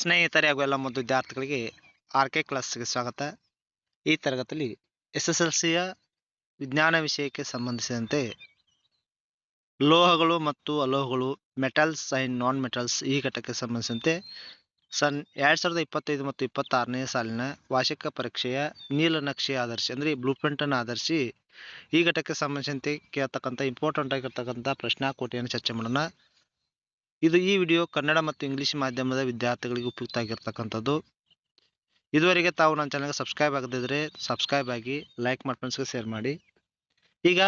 ಸ್ನೇಹಿತರೆ ಹಾಗೂ ಎಲ್ಲ ಮತ್ತು ವಿದ್ಯಾರ್ಥಿಗಳಿಗೆ ಆರ್ ಕೆ ಕ್ಲಾಸ್ಗೆ ಸ್ವಾಗತ. ಈ ತರಗತಿಯಲ್ಲಿ ಎಸ್ ಎಸ್ ಎಲ್ ಸಿಯ ವಿಜ್ಞಾನ ವಿಷಯಕ್ಕೆ ಸಂಬಂಧಿಸಿದಂತೆ ಲೋಹಗಳು ಮತ್ತು ಅಲೋಹಗಳು, ಮೆಟಲ್ಸ್ ಅಂಡ್ ನಾನ್ ಮೆಟಲ್ಸ್ ಈ ಘಟಕಕ್ಕೆ ಸಂಬಂಧಿಸಿದಂತೆ ಸನ್ ಎರಡು ಸಾವಿರದ ಇಪ್ಪತ್ತೈದು ಮತ್ತು ಇಪ್ಪತ್ತಾರನೇ ಸಾಲಿನ ವಾರ್ಷಿಕ ಪರೀಕ್ಷೆಯ ನೀಲನಕ್ಷೆ ಆಧರಿಸಿ ಅಂದರೆ ಬ್ಲೂ ಪ್ರಿಂಟನ್ನು ಆಧರಿಸಿ ಈ ಘಟಕಕ್ಕೆ ಸಂಬಂಧಿಸಿದಂತೆ ಕೇಳ್ತಕ್ಕಂಥ ಇಂಪಾರ್ಟೆಂಟ್ ಆಗಿರ್ತಕ್ಕಂಥ ಪ್ರಶ್ನಾಕೋಟಿಯನ್ನು ಚರ್ಚೆ ಮಾಡೋಣ. ಇದು ಈ ವಿಡಿಯೋ ಕನ್ನಡ ಮತ್ತು ಇಂಗ್ಲಿಷ್ ಮಾಧ್ಯಮದ ವಿದ್ಯಾರ್ಥಿಗಳಿಗೆ ಉಪಯುಕ್ತ ಆಗಿರ್ತಕ್ಕಂಥದ್ದು ಇದುವರೆಗೆ ತಾವು ನನ್ನ ಚಾನಲ್ಗೆ ಸಬ್ಸ್ಕ್ರೈಬ್ ಆಗದಿದ್ದರೆ ಸಬ್ಸ್ಕ್ರೈಬ್ ಆಗಿ ಲೈಕ್ ಮಾಡಿ ಫ್ರೆಂಡ್ಸ್ಗೆ ಶೇರ್ ಮಾಡಿ. ಈಗ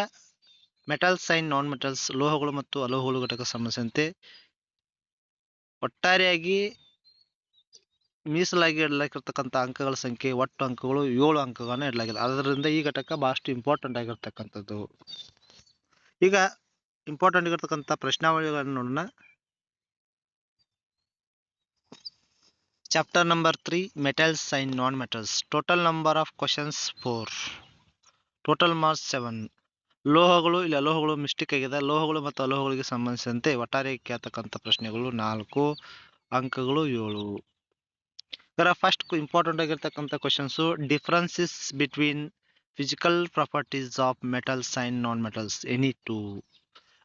ಮೆಟಲ್ಸ್ ಆ್ಯಂಡ್ ನಾನ್ ಮೆಟಲ್ಸ್ ಲೋಹಗಳು ಮತ್ತು ಅಲೋಹಗಳು ಘಟಕ ಸಂಬಂಧಿಸಿದಂತೆ ಒಟ್ಟಾರೆಯಾಗಿ ಮೀಸಲಾಗಿ ಇಡಲಾಗಿರ್ತಕ್ಕಂಥ ಅಂಕಗಳ ಸಂಖ್ಯೆ ಒಟ್ಟು ಅಂಕಗಳು ಏಳು ಅಂಕಗಳನ್ನು ಇಡಲಾಗಿದೆ. ಅದರಿಂದ ಈ ಘಟಕ ಬಹಳಷ್ಟು ಇಂಪಾರ್ಟೆಂಟ್ ಆಗಿರ್ತಕ್ಕಂಥದ್ದು. ಈಗ ಇಂಪಾರ್ಟೆಂಟ್ ಆಗಿರ್ತಕ್ಕಂಥ ಪ್ರಶ್ನಾವಳಿಗಳನ್ನು ನೋಡೋಣ. Chapter number three metals and non metals total number of questions four total marks seven ಲೋಹಗಳು ಇಲ್ಲ, ಲೋಹಗಳು ಮಿಸ್ಟೇಕ್ ಆಗಿದೆ. ಲೋಹಗಳು ಮತ್ತು ಅಲೋಹಗಳಿಗೆ ಸಂಬಂಧಿಸಿದಂತೆ ಒಟ್ಟಾರೆ ಕೇಳ್ತಕ್ಕಂಥ ಪ್ರಶ್ನೆಗಳು ನಾಲ್ಕು, ಅಂಕಗಳು ಏಳು. ಇದರ ಫಸ್ಟ್ ಇಂಪಾರ್ಟೆಂಟ್ ಆಗಿರ್ತಕ್ಕಂಥ questions differences between physical properties of metals and non metals any two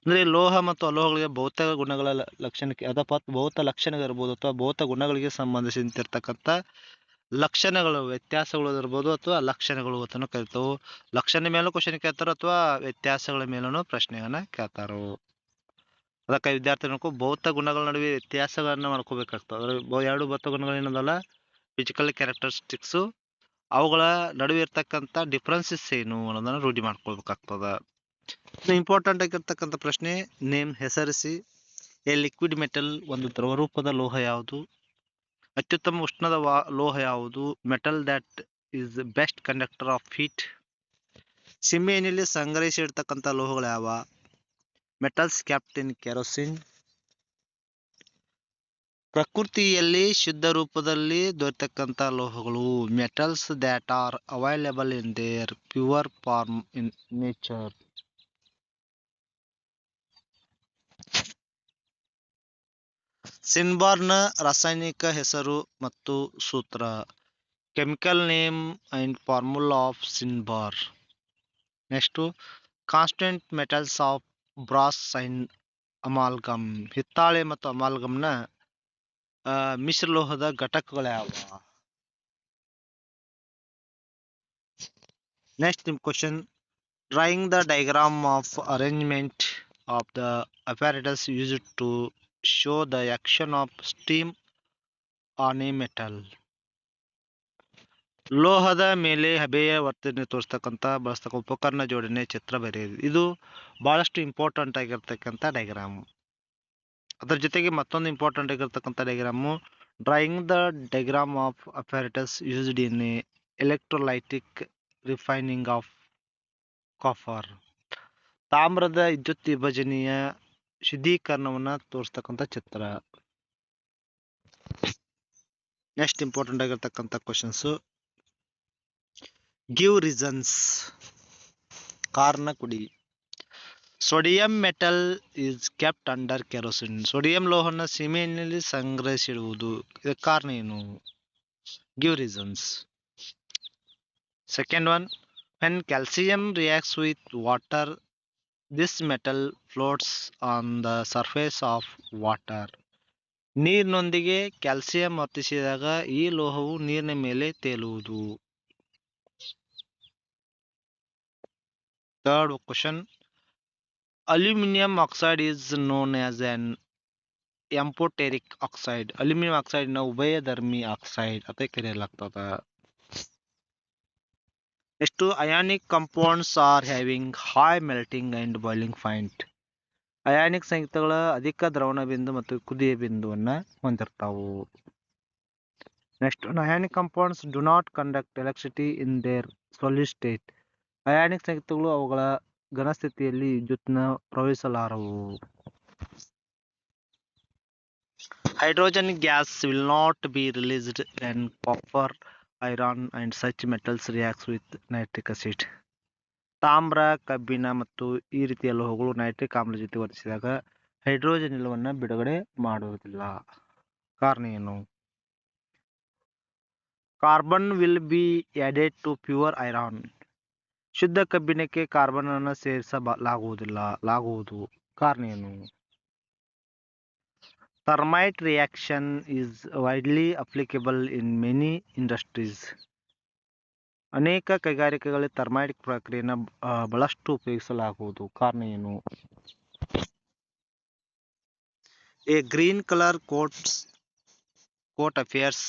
ಅಂದರೆ ಲೋಹ ಮತ್ತು ಅಲೋಹಗಳಿಗೆ ಭೌತ ಗುಣಗಳ ಲಕ್ಷಣಕ್ಕೆ, ಅಥವಾ ಭೌತ ಲಕ್ಷಣಗಳಿರ್ಬೋದು ಅಥವಾ ಭೌತ ಗುಣಗಳಿಗೆ ಸಂಬಂಧಿಸಿರ್ತಕ್ಕಂಥ ಲಕ್ಷಣಗಳು, ವ್ಯತ್ಯಾಸಗಳು ಇರ್ಬೋದು ಅಥವಾ ಲಕ್ಷಣಗಳು ಅಂತಲೂ ಕರಿತಾವು. ಲಕ್ಷಣ ಮೇಲೂ ಕ್ವಶನ್ ಕೇಳ್ತಾರೋ ಅಥವಾ ವ್ಯತ್ಯಾಸಗಳ ಮೇಲೂ ಪ್ರಶ್ನೆಯನ್ನ ಕೇಳ್ತಾರೋ? ಅದಕ್ಕೆ ವಿದ್ಯಾರ್ಥಿಗಳು ಭೌತ ಗುಣಗಳ ನಡುವೆ ವ್ಯತ್ಯಾಸಗಳನ್ನ ಮಾಡ್ಕೋಬೇಕಾಗ್ತದೆ. ಅಂದ್ರೆ ಎರಡು ಭೌತ ಗುಣಗಳು ಏನದಲ್ಲ? ಫಿಸಿಕಲ್ ಕ್ಯಾರೆಕ್ಟರಿಸ್ಟಿಕ್ಸು ಅವುಗಳ ನಡುವೆ ಇರ್ತಕ್ಕಂಥ ಡಿಫ್ರೆನ್ಸಸ್ ಏನು ಅನ್ನೋದನ್ನ ರೂಢಿ ಮಾಡ್ಕೊಳ್ಬೇಕಾಗ್ತದ. ಇಂಪಾರ್ಟೆಂಟ್ ಆಗಿರ್ತಕ್ಕಂಥ ಪ್ರಶ್ನೆ ನೇಮ್ ಹೆಸರಿಸಿ, ಎ ಲಿಕ್ವಿಡ್ ಮೆಟಲ್ ಒಂದು ದ್ರವ ರೂಪದ ಲೋಹ ಯಾವುದು? ಅತ್ಯುತ್ತಮ ಉಷ್ಣದ ಲೋಹ ಯಾವುದು? Metal that is best conductor of heat ಸೀಮೆಎಣ್ಣೆಯಲ್ಲಿ ಸಂಗ್ರಹಿಸಿರ್ತಕ್ಕಂಥ ಲೋಹಗಳು ಯಾವ? ಮೆಟಲ್ಸ್ ಕ್ಯಾಪ್ಟಿನ್ ಕೆರೋಸಿನ್ ಪ್ರಕೃತಿಯಲ್ಲಿ ಶುದ್ಧ ರೂಪದಲ್ಲಿ ದೊರೆತಕ್ಕಂಥ ಲೋಹಗಳು metals that are available in their pure form in nature ಸಿನ್ಬಾರ್ನ ರಾಸಾಯನಿಕ ಹೆಸರು ಮತ್ತು ಸೂತ್ರ. Chemical name and formula of cinnabar next, constant metals of brass sign amalgam. ಹಿತ್ತಾಳೆ ಮತ್ತು ಅಮಾಲ್ಗಮ್ನ ಮಿಶ್ರಲೋಹದ ಘಟಕಗಳ್ಯಾವ ನೆಕ್ಸ್ಟ್ ನಿಮ್ಮ question drawing the diagram of arrangement of the apparatus used to show the action of steam on a metal. ಲೋಹದ ಮೇಲೆ ಹಬೆಯ ವರ್ತನೆ ತೋರಿಸ್ತಕ್ಕಂಥ ಬಳಸ್ತಕ್ಕ ಉಪಕರಣ ಜೋಡಣೆ ಚಿತ್ರ ಬರೆಯಿರಿ. ಇದು ಬಹಳಷ್ಟು ಇಂಪಾರ್ಟೆಂಟ್ ಆಗಿರ್ತಕ್ಕಂಥ ಡೈಗ್ರಾಮು ಅದರ ಜೊತೆಗೆ ಮತ್ತೊಂದು ಇಂಪಾರ್ಟೆಂಟ್ ಆಗಿರ್ತಕ್ಕಂಥ diagram drawing the diagram of apparatus used in electrolytic refining of copper ತಾಮ್ರದ ವಿದ್ಯುತ್ ವಿಭಜನೆಯ ಶುದ್ಧೀಕರಣವನ್ನ ತೋರಿಸ್ತಕ್ಕಂಥ ಚಿತ್ರ. ನೆಕ್ಸ್ಟ್ ಇಂಪಾರ್ಟೆಂಟ್ ಆಗಿರ್ತಕ್ಕಂಥ ಕ್ವಶನ್ಸು ಗಿವ್ ರೀಸನ್ಸ್ ಕಾರಣ ಕುಡಿ. Sodium metal is kept under kerosene sodium ಲೋಹನ ಸಿಮೆಂಟ್ನಲ್ಲಿ ಸಂಗ್ರಹಿಸಿಡುವುದು. ಇದಕ್ಕೆ ಕಾರಣ ಏನು? Give reasons second one when calcium reacts with water this metal floats on the surface of water ನೀರಿನೊಂದಿಗೆ calcium ವರ್ತಿಸಿದಾಗ ಈ ಲೋಹವು ನೀರಿನ ಮೇಲೆ ತೇಲುವುದು. Third question. Aluminium oxide is known as an amphoteric oxide. Aluminium ಆಕ್ಸೈಡ್ನ ಉಭಯಧರ್ಮಿ ಆಕ್ಸೈಡ್. ಅಂತ ಕರೆಯಲಾಗ್ತದ. ಎಷ್ಟು ionic compounds are having high melting and boiling point. Ionic ಸಂಯುಕ್ತಗಳ ಅಧಿಕ ದ್ರವಣ ಬಿಂದು ಮತ್ತು ಕುದಿಯ ಬಿಂದುವನ್ನ ಹೊಂದಿರ್ತಾವು. Next, ionic compounds do not conduct electricity in their solid state. Ionic ಸಂಯುಕ್ತಗಳು ಅವುಗಳ ಘನಸ್ಥಿತಿಯಲ್ಲಿ ವಿದ್ಯುತ್ನ ಪ್ರವಹಿಸಲಾರವು. Hydrogen gas will not be released and copper iron and such metals reacts with nitric acid ತಾಮ್ರ, ಕಬ್ಬಿಣ ಮತ್ತು ಈ ರೀತಿಯ ಲೋಹಗಳು ನೈಟ್ರಿಕ್ ಆಮ್ಲ ಜೊತೆ ವರ್ತಿಸಿದಾಗ ಹೈಡ್ರೋಜನ್ ಇಲವನ್ನು ಬಿಡುಗಡೆ ಮಾಡುವುದಿಲ್ಲ. ಕಾರಣ ಏನು? Carbon will be added to pure iron. ಶುದ್ಧ ಕಬ್ಬಿಣಕ್ಕೆ ಕಾರ್ಬನ್ ಅನ್ನು ಸೇರಿಸಲಾಗುವುದಿಲ್ಲ ಲಾಗುವುದು. ಕಾರಣ ಏನು? Thermite reaction is widely applicable in many industries ಅನೇಕ ಕೈಗಾರಿಕೆಗಳಲ್ಲಿ ಥರ್ಮೈಟ್ ಪ್ರಕ್ರಿಯೆಯನ್ನು ಆ, ಬಹಳಷ್ಟು ಉಪಯೋಗಿಸಲಾಗುವುದು ಕಾರಣ ಏನು a green colour coats coat affairs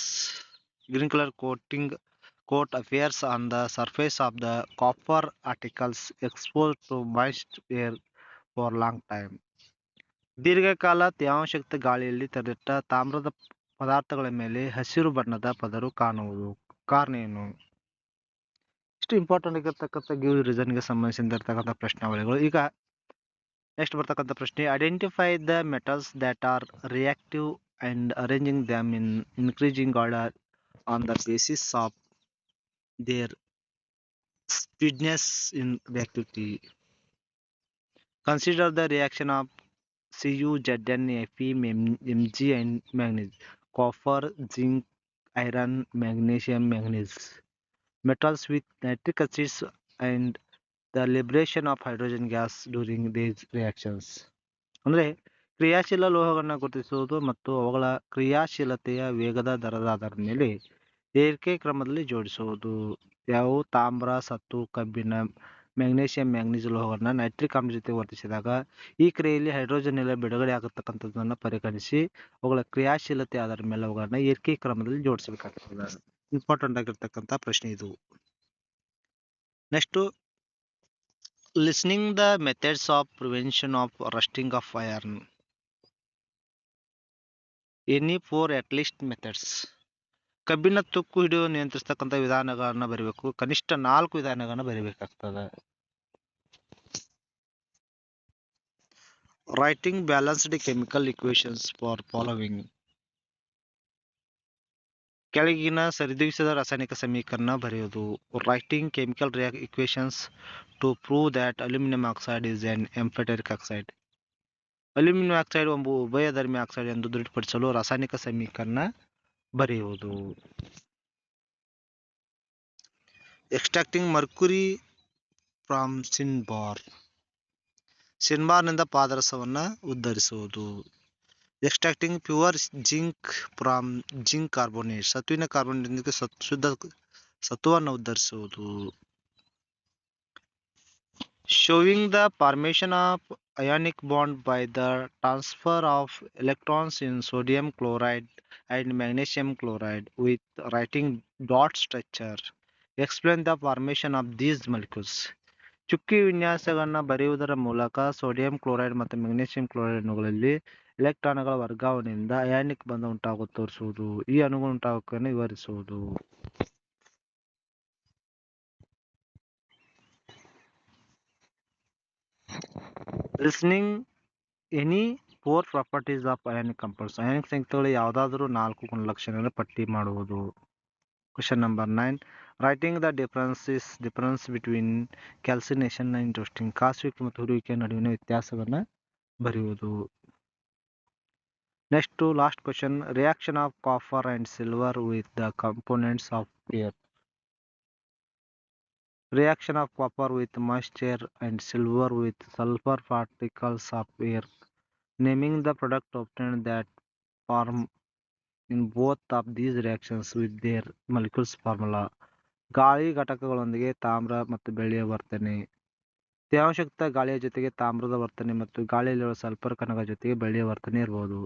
green color coating coat appears on the surface of the copper articles exposed to moist air for long time. ದೀರ್ಘಕಾಲ ತೇವಾಂಶಯುಕ್ತ ಗಾಳಿಯಲ್ಲಿ ತೆರೆದಿಟ್ಟ ತಾಮ್ರದ ಪದಾರ್ಥಗಳ ಮೇಲೆ ಹಸಿರು ಬಣ್ಣದ ಪದರು ಕಾಣುವುದು ಕಾರಣ ಏನು ಇಷ್ಟು ಇಂಪಾರ್ಟೆಂಟ್ ಆಗಿರ್ತಕ್ಕಂಥ ಗಿವ್ ರೀಸನ್ಗೆ ಸಂಬಂಧಿಸಿರ್ತಕ್ಕಂಥ ಪ್ರಶ್ನಾವಳಿಗಳು ಈಗ ನೆಕ್ಸ್ಟ್ ಬರ್ತಕ್ಕಂಥ ಪ್ರಶ್ನೆ identify the metals that are reactive and arranging them in increasing order on the basis of their speedness in reactivity. Consider the reaction of Fe, Mem- Mg and manganese. Copper, zinc, iron, magnesium, manganese. Metals with nitric acids and the liberation of hydrogen gas during these reactions. ಅಂದರೆ ಕ್ರಿಯಾಶೀಲ ಲೋಹಗಳನ್ನು ಗುರುತಿಸುವುದು ಮತ್ತು ಅವುಗಳ ಕ್ರಿಯಾಶೀಲತೆಯ ವೇಗದ ದರದ ಆಧಾರದ ಮೇಲೆ ಏರಿಕೆ ಕ್ರಮದಲ್ಲಿ ಜೋಡಿಸುವುದು ಯಾವುವು ತಾಮ್ರ ಸತ್ತು ಕಬ್ಬಿಣ ಮ್ಯಾಗ್ನೇಷಿಯಂ ಮ್ಯಾಂಗನೀಸ್ ಲೋಹಗಳನ್ನ ನೈಟ್ರಿಕ್ ಆಮ್ಲ ಜೊತೆ ವರ್ತಿಸಿದಾಗ ಈ ಕ್ರಿಯೆಯಲ್ಲಿ ಹೈಡ್ರೋಜನ್ ಎಲ್ಲ ಬಿಡುಗಡೆ ಆಗತಕ್ಕಂಥದ್ದನ್ನು ಪರಿಗಣಿಸಿ ಅವುಗಳ ಕ್ರಿಯಾಶೀಲತೆ ಆಧಾರದ ಮೇಲೆ ಅವುಗಳನ್ನ ಏರಿಕೆ ಕ್ರಮದಲ್ಲಿ ಜೋಡಿಸಬೇಕಾಗ್ತದೆ. ಇಂಪಾರ್ಟೆಂಟ್ ಆಗಿರ್ತಕ್ಕಂಥ ಪ್ರಶ್ನೆ ಇದು. Next listing the methods of prevention of rusting of iron any four at least methods ಕಬ್ಬಿನ ತುಕ್ಕು ಹಿಡಿಯುವ ನಿಯಂತ್ರಿಸ್ತಕ್ಕಂಥ ವಿಧಾನಗಳನ್ನ ಬರಿಬೇಕು. ಕನಿಷ್ಠ ನಾಲ್ಕು ವಿಧಾನಗಳನ್ನ ಬರೀಬೇಕಾಗ್ತದೆ. Writing balanced chemical equations for following. ಕೆಳಗಿನ ಸರಿದೂಗಿಸಿದ ರಾಸಾಯನಿಕ ಸಮೀಕರಣ ಬರೆಯುವುದು. Writing chemical reaction equations to prove that aluminium oxide is an amphoteric oxide aluminium oxide ಒಂದು ಉಭಯಧರ್ಮಿ ಆಕ್ಸೈಡ್ ಎಂದು ದೃಢಪಡಿಸಲು ರಾಸಾಯನಿಕ ಸಮೀಕರಣ ಬರೆಯುವುದು. ಎಕ್ಸ್ಟ್ರಾಕ್ಟಿಂಗ್ ಮರ್ಕುರಿ ಫ್ರಾಮ್ ಸಿನ್ಬಾರ್ ಸಿನ್ಬಾರ್ನಿಂದ ಪಾದರಸವನ್ನು ಉದ್ಧರಿಸುವುದು extracting pure zinc from zinc carbonate ಸತ್ವಿನ ಕಾರ್ಬೋನೇಟ್ನಿಂದ ಸತ್ ಶುದ್ಧ ಸತ್ವವನ್ನು ಉದ್ಧರಿಸುವುದು showing the formation of ionic bond by the transfer of electrons in sodium chloride and magnesium chloride with writing dot structure. Explain the formation of these molecules. ಚುಕ್ಕಿ ವಿನ್ಯಾಸಗಳನ್ನ ಬರೆಯುವುದರ ಮೂಲಕ sodium chloride ಮತ್ತು magnesium chloride ಅಣುಗಳಲ್ಲಿ ಎಲೆಕ್ಟ್ರಾನ್ಗಳ ವರ್ಗಾವಣೆಯಿಂದ ionic ಬಂಧ ಉಂಟಾಗುವುದು ತೋರಿಸುವುದು. ಈ ಅಣುಗಳು ಉಂಟಾಗುವಿಕೆಯನ್ನು ವಿವರಿಸುವುದು. Listing any four properties of ionic compounds ionic ಸಂಯುಕ್ತಗಳು ಯಾವುದಾದರೂ ನಾಲ್ಕು ಗುಣಲಕ್ಷಣಗಳನ್ನು ಪಟ್ಟಿ ಮಾಡುವುದು. Question number nine. Writing the differences difference between calcination and roasting ಕಾಸುವಿಕೆ ಮತ್ತು ಹುರುವಿಕೆ ನಡುವಿನ ವ್ಯತ್ಯಾಸವನ್ನು ಬರೆಯುವುದು next last question reaction of copper and silver with the components of air reaction of copper with moisture and silver with sulfur particles of air naming the product obtained that form in both of these reactions with their molecules formula ಗಾಳಿ ಘಟಕಗಳೊಂದಿಗೆ ತಾಮ್ರ ಮತ್ತು ಬೆಳ್ಳಿಯ ವರ್ತನೆ. ತೇವಾಂಶಯುಕ್ತ ಗಾಳಿಯ ಜೊತೆಗೆ ತಾಮ್ರದ ವರ್ತನೆ ಮತ್ತು ಗಾಳಿಯಲ್ಲಿರುವ ಸಲ್ಫರ್ ಕಣಗಳ ಜೊತೆಗೆ ಬೆಳ್ಳಿಯ ವರ್ತನೆ ಇರಬಹುದು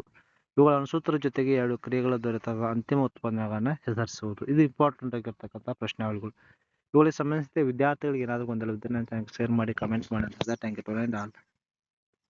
ಇವುಗಳ ಅನುಸೂತ್ರ ಜೊತೆಗೆ ಎರಡು ಕ್ರಿಯೆಗಳ ದೊರೆತ ಅಂತಿಮ ಉತ್ಪನ್ನಗಳನ್ನು ಹೆಸರಿಸುವುದು. ಇದು ಇಂಪಾರ್ಟೆಂಟ್ ಆಗಿರ್ತಕ್ಕಂಥ ಪ್ರಶ್ನೆಗಳು ಇವುಗಳಿಗೆ ಸಂಬಂಧಿಸಿದ ವಿದ್ಯಾರ್ಥಿಗಳಿಗೆ ಏನಾದರೂ ಗೊಂದಲವಿದ್ದರೆ ನನ್ನ ಶೇರ್ ಮಾಡಿ ಕಮೆಂಟ್ ಮಾಡಿ ಥ್ಯಾಂಕ್ ಯು ಟು ಆಲ್